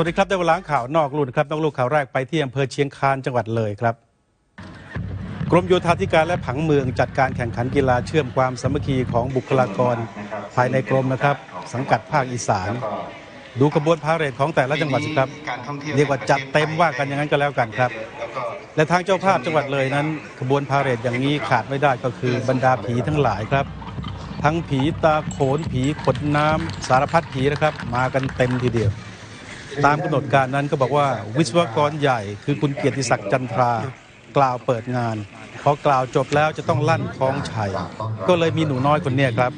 สวัสดีครับได้เวลาข่าวนอกลู่นะครับนอกลู่ข่าวแรกไปที่อำเภอเชียงคานจังหวัดเลยครับ กรมโยธาธิการและผังเมืองจัดการแข่งขันกีฬาเชื่อมความสามัคคีของบุคลากร ภายในกรมนะครับ สังกัดภาคอีสาน ดูขบวนพาเหรดของแต่ละจังหวัดสิครับเรียกว่าจัดเต็มว่ากันอย่างนั้นก็แล้วกันครับ และทางเจ้าภาพจังหวัดเลยนั้น ขบวนพาเหรดอย่างนี้ขาดไม่ได้ก็คือบรรดาผีทั้งหลายครับทั้งผีตาโขนผีขดน้ำสารพัดผีนะครับ มากันเต็มทีเดียว ตามกำหนดการนั้นก็บอกว่าวิศวกรใหญ่คือคุณเกียรติศักดิ์จันทรากล่าวเปิดงานพอกล่าวจบแล้วจะต้องลั่นคล้องชัย ก็เลยมีหนูน้อยคนนี้ครับ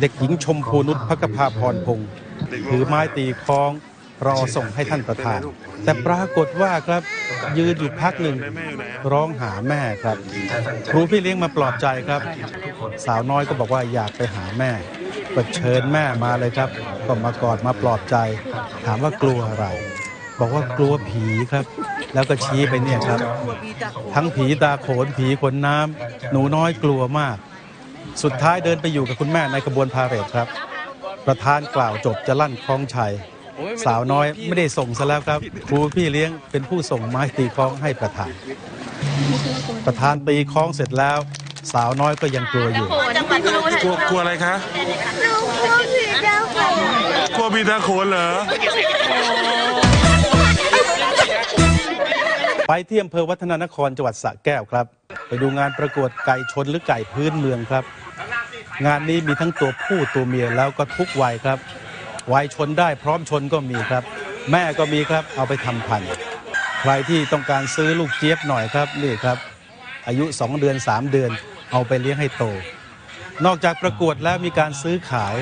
เด็กหญิงชมพูนุชพักภาพรพงศ์ถือไม้ตีคล้องรอส่งให้ท่านประธาน แต่ปรากฏว่าครับยืนอยู่พักหนึ่งร้องหาแม่ครับ ครูพี่เลี้ยงมาปลอบใจครับ สาวน้อยก็บอกว่าอยากไปหาแม่ ก็เชิญแม่มาเลยครับ ก็มากอดมาปลอบใจ ถามว่ากลัวอะไร บอกว่ากลัวผีครับ แล้วก็ชี้ไปเนี่ยครับ ทั้งผีตาโขนผีขนน้ำหนูน้อยกลัวมาก สุดท้ายเดินไปอยู่กับคุณแม่ในกระบวนพาเหรดครับ ประธานกล่าวจบจะลั่นคล้องชัยสาวน้อยไม่ได้ส่งซะแล้วครับครูพี่เลี้ยงเป็นผู้ส่งไม้ตีคล้องให้ประธาน ประธานตีคล้องเสร็จแล้ว สาวน้อยก็ยังกลัวอยู่ กลัวกลัวอะไรคะหนูกลัวผีเจ้าค่ะกลัวบีตาโขนเหรอ ไปที่อำเภอวัฒนานครจังหวัดสระแก้วครับ ไปดูงานประกวดไก่ชนหรือไก่พื้นเมืองครับ งานนี้มีทั้งตัวผู้ตัวเมียแล้วก็ทุกวัยครับ วัยชนได้พร้อมชนก็มีครับ แม่ก็มีครับเอาไปทำพันธุ์ใครที่ต้องการซื้อลูกเจี๊ยบหน่อยครับนี่ครับ อายุ 2 เดือน 3 เดือน เอาไปเลี้ยงให้โต นอกจากประกวดแล้วมีการซื้อขาย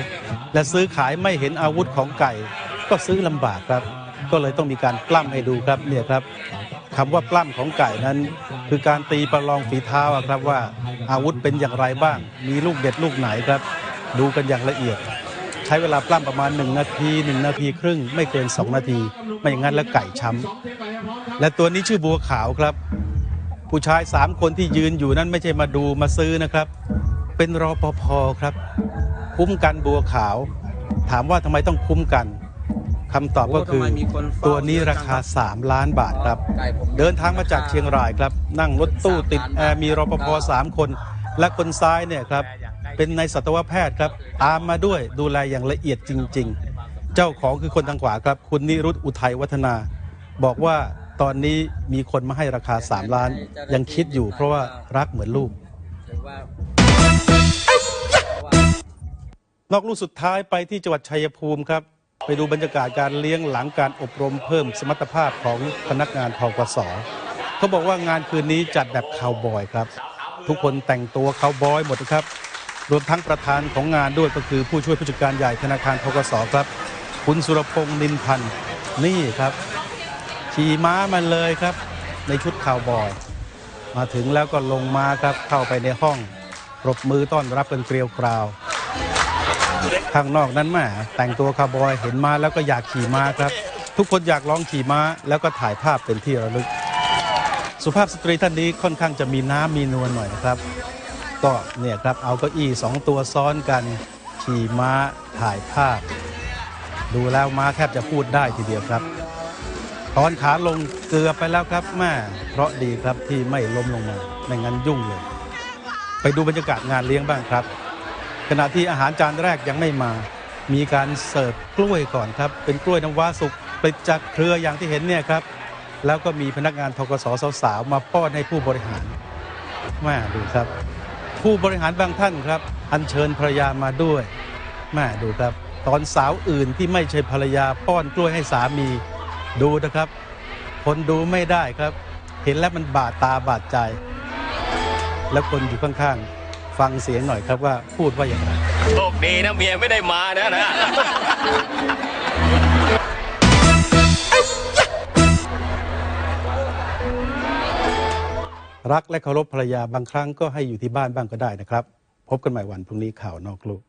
และซื้อขายไม่เห็นอาวุธของไก่ ก็ซื้อลำบากครับ ก็เลยต้องมีการปล้ำให้ดูครับเนี่ยครับคำว่าปล้ำของไก่นั้น คือการตีประลองฝีเท้าครับว่าอาวุธเป็นอย่างไรบ้าง มีลูกเด็ดลูกไหนครับ ดูกันอย่างละเอียด ใช้เวลาปล้ำประมาณ 1 นาที 1 นาทีครึ่ง ไม่เกิน 2 นาที ไม่อย่างนั้นแล้วไก่ช้ำและตัวนี้ชื่อบัวขาวครับ ผู้ชายสามคนที่ยืนอยู่นั้นไม่ใช่มาดูมาซื้อนะครับ เป็นรอปภครับ คุ้มกันบัวขาว ถามว่าทำไมต้องคุ้มกันคำตอบก็คือโอ้ทำไมมีคนเฝ้าตัวนี้ราคา 3 ล้านบาทครับ เดินทางมาจากเชียงรายครับ นั่งรถตู้ติดแอร์มีรปภสามคน และคนซ้ายเนี่ยครับ เป็นนายสัตวแพทย์ครับ ตามมาด้วยดูแลอย่างละเอียดจริง ๆ เจ้าของคือคนทางขวาครับ คุณนิรุตอุทัยวัฒนา บอกว่าตอนนี้มีคนมาให้ราคา 3 ล้าน ยังคิดอยู่เพราะว่ารักเหมือนลูก นอกลู่สุดท้ายไปที่จังหวัดชัยภูมิครับ ไปดูบรรยากาศการเลี้ยงหลังการอบรมเพิ่มสมรรถภาพของพนักงานทกสเขาบอกว่างานคืนนี้จัดแบบคาวบอยครับ ทุกคนแต่งตัวคาวบอยหมดนะครับ รวมทั้งประธานของงานด้วยก็คือผู้ช่วยผู้จัดการใหญ่ธนาคารทกสครับ คุณสุรพงษ์นินพันธ์นี่ครับขี่ม้ามาเลยครับ ในชุดคาวบอย มาถึงแล้วก็ลงมาครับเข้าไปในห้องปรบมือต้อนรับกันเกลียวกราว ข้างนอกนั้นแม่แต่งตัวคาวบอยเห็นม้าแล้วก็อยากขี่ม้าครับ ทุกคนอยากลองขี่ม้าแล้วก็ถ่ายภาพเป็นที่ระลึก สุภาพสตรีท่านนี้ค่อนข้างจะมีน้ำมีนวลหน่อยนะครับ ก็เนี่ยครับเอาเก้าอี้สองตัวซ้อนกัน ขี่ม้าถ่ายภาพ ดูแล้วม้าแทบจะพูดได้ทีเดียวครับตอนขาลงเกือบไปแล้วครับแม่เพราะดีครับที่ไม่ล้มลงมาไม่งั้นยุ่งเลย ไปดูบรรยากาศงานเลี้ยงบ้างครับ ขณะที่อาหารจานแรกยังไม่มา มีการเสิร์ฟกล้วยก่อนครับ เป็นกล้วยน้ำว้าสุกผลิตจากเครืออย่างที่เห็นเนี่ยครับ แล้วก็มีพนักงานทกสสาวๆมาป้อนให้ผู้บริหารแม่ดูครับ ผู้บริหารบางท่านครับ อัญเชิญภรรยามาด้วยแม่ดูครับ ตอนสาวอื่นที่ไม่ใช่ภรรยาป้อนกล้วยให้สามีดูนะครับ คนดูไม่ได้ครับ เห็นแล้วมันบาดตาบาดใจ แล้วคนอยู่ข้างๆ ฟังเสียงหน่อยครับว่าพูดว่าอย่างไรโชคดีนะเมียไม่ได้มานะนะ รักและเคารพภรรยาบางครั้งก็ให้อยู่ที่บ้านบ้างก็ได้นะครับ พบกันใหม่วันพรุ่งนี้ข่าวนอกลูก